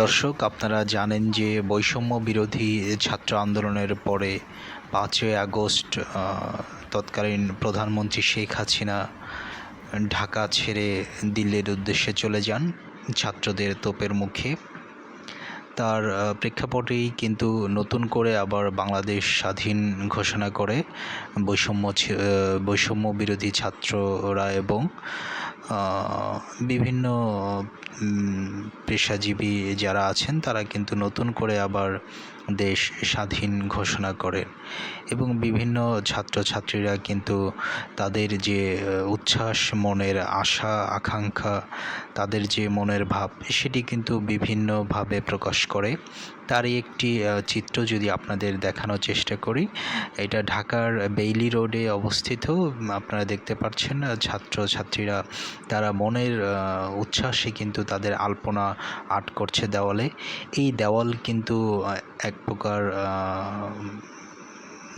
দর্শক, আপনারা জানেন যে বৈষম্য বিরোধী ছাত্র আন্দোলনের পরে পাঁচই আগস্ট তৎকালীন প্রধানমন্ত্রী শেখ হাসিনা ঢাকা ছেড়ে দিল্লির উদ্দেশ্যে চলে যান ছাত্রদের তোপের মুখে। তার প্রেক্ষাপটেই কিন্তু নতুন করে আবার বাংলাদেশ স্বাধীন ঘোষণা করে বৈষম্য বৈষম্য বিরোধী ছাত্ররা এবং বিভিন্ন পেশাজীবী যারা আছেন, তারা কিন্তু নতুন করে আবার দেশ স্বাধীন ঘোষণা করে। এবং বিভিন্ন ছাত্রছাত্রীরা কিন্তু তাদের যে উচ্ছ্বাস, মনের আশা, আকাঙ্ক্ষা, তাদের যে মনের ভাব, সেটি কিন্তু বিভিন্নভাবে প্রকাশ করে। তারই একটি চিত্র যদি আপনাদের দেখানোর চেষ্টা করি, এটা ঢাকার বেইলি রোডে অবস্থিত। আপনারা দেখতে পাচ্ছেন ছাত্রছাত্রীরা তারা মনের উচ্ছ্বাসে কিন্তু তাদের আলপনা আর্ট করছে দেওয়ালে। এই দেওয়াল কিন্তু এক প্রকার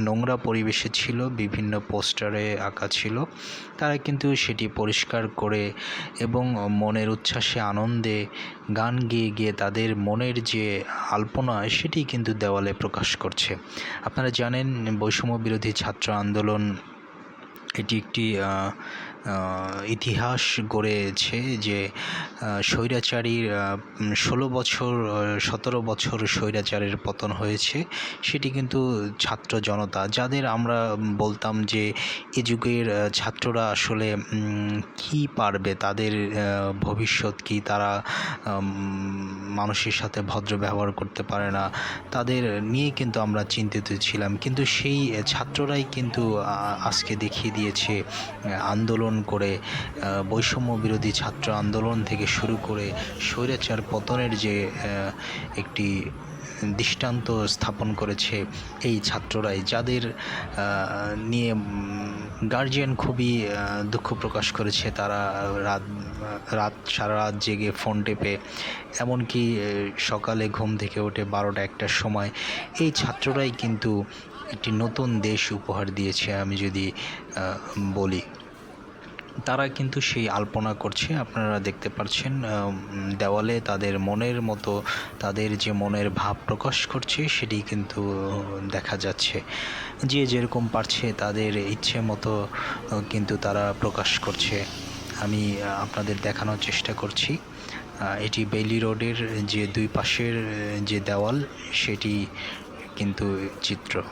নোংরা পরিবেশে ছিল, বিভিন্ন পোস্টারে আঁকা ছিল। তারা কিন্তু সেটি পরিষ্কার করে এবং মনের উচ্ছ্বাসে, আনন্দে গান গেয়ে গিয়ে তাদের মনের যে আলপনা, সেটি কিন্তু দেওয়ালে প্রকাশ করছে। আপনারা জানেন, বৈষম্য বিরোধী ছাত্র আন্দোলন এটি একটি ইতিহাস গড়েছে যে স্বৈরাচারীর ষোলো বছর সতেরো বছর স্বৈরাচারের পতন হয়েছে। সেটি কিন্তু ছাত্র জনতা যাদের আমরা বলতাম যে এ যুগের ছাত্ররা আসলে কি পারবে তাদের ভবিষ্যৎ কি তারা মানুষের সাথে ভদ্র ব্যবহার করতে পারে না তাদের নিয়ে কিন্তু আমরা চিন্তিত ছিলাম। কিন্তু সেই ছাত্ররাই কিন্তু আজকে দেখিয়ে দিয়েছে আহ, আন্দোলন করে বৈষম্য বিরোধী ছাত্র আন্দোলন থেকে শুরু করে স্বৈরাচার পতনের যে একটি দৃষ্টান্ত স্থাপন করেছে এই ছাত্ররাই, যাদের নিয়ে গার্জিয়ান খুবই দুঃখ প্রকাশ করেছে। তারা রাত রাত সারা রাত জেগে ফোন টেপে, এমনকি সকালে ঘুম থেকে ওঠে বারোটা একটার সময়। এই ছাত্ররাই কিন্তু একটি নতুন দেশ উপহার দিয়েছে, আমি যদি বলি। তারা কিন্তু সেই আলপনা করছে। আপনারা দেখতে পাচ্ছেন দেওয়ালে তাদের মনের মতো, তাদের যে মনের ভাব প্রকাশ করছে, সেটি কিন্তু দেখা যাচ্ছে। যে যেরকম পারছে, তাদের ইচ্ছে মতো কিন্তু তারা প্রকাশ করছে। আমি আপনাদের দেখানোর চেষ্টা করছি। এটি বেলি রোডের যে দুই পাশের যে দেওয়াল, সেটি কিন্তু চিত্র।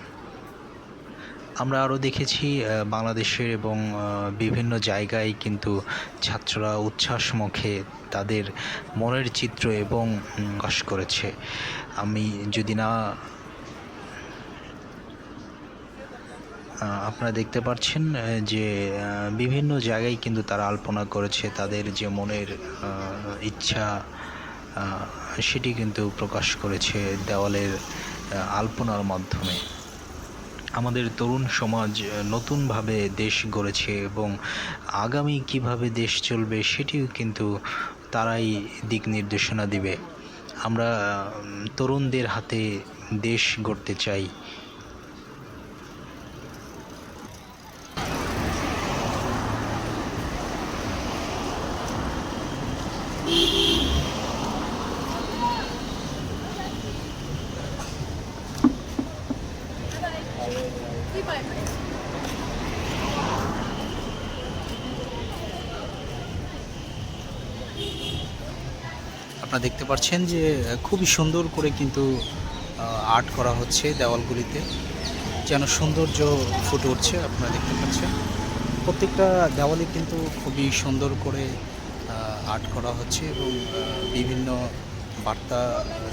আমরা আরও দেখেছি বাংলাদেশের এবং বিভিন্ন জায়গায় কিন্তু ছাত্ররা উচ্ছ্বাস মুখে তাদের মনের চিত্র এবং প্রকাশ করেছে। আমি যদি না আপনারা দেখতে পাচ্ছেন যে বিভিন্ন জায়গায় কিন্তু তারা আলপনা করেছে তাদের যে মনের ইচ্ছা সেটি কিন্তু প্রকাশ করেছে দেওয়ালের আলপনার মাধ্যমে। আমাদের তরুণ সমাজ নতুনভাবে দেশ গড়েছে এবং আগামী কীভাবে দেশ চলবে সেটিও কিন্তু তারাই দিক নির্দেশনা দিবে। আমরা তরুণদের হাতে দেশ গড়তে চাই। আপনারা দেখতে পাচ্ছেন যে খুবই সুন্দর করে কিন্তু আর্ট করা হচ্ছে দেওয়ালগুলিতে। যেন সৌন্দর্য ফুটে উঠছে, আপনারা দেখতে পাচ্ছেন। প্রত্যেকটা দেওয়ালে কিন্তু খুবই সুন্দর করে আর্ট করা হচ্ছে এবং বিভিন্ন বার্তা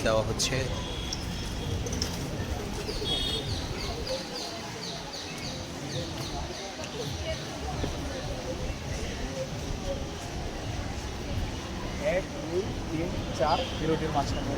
দেওয়া হচ্ছে। চার বিরোধীর মাঝখানে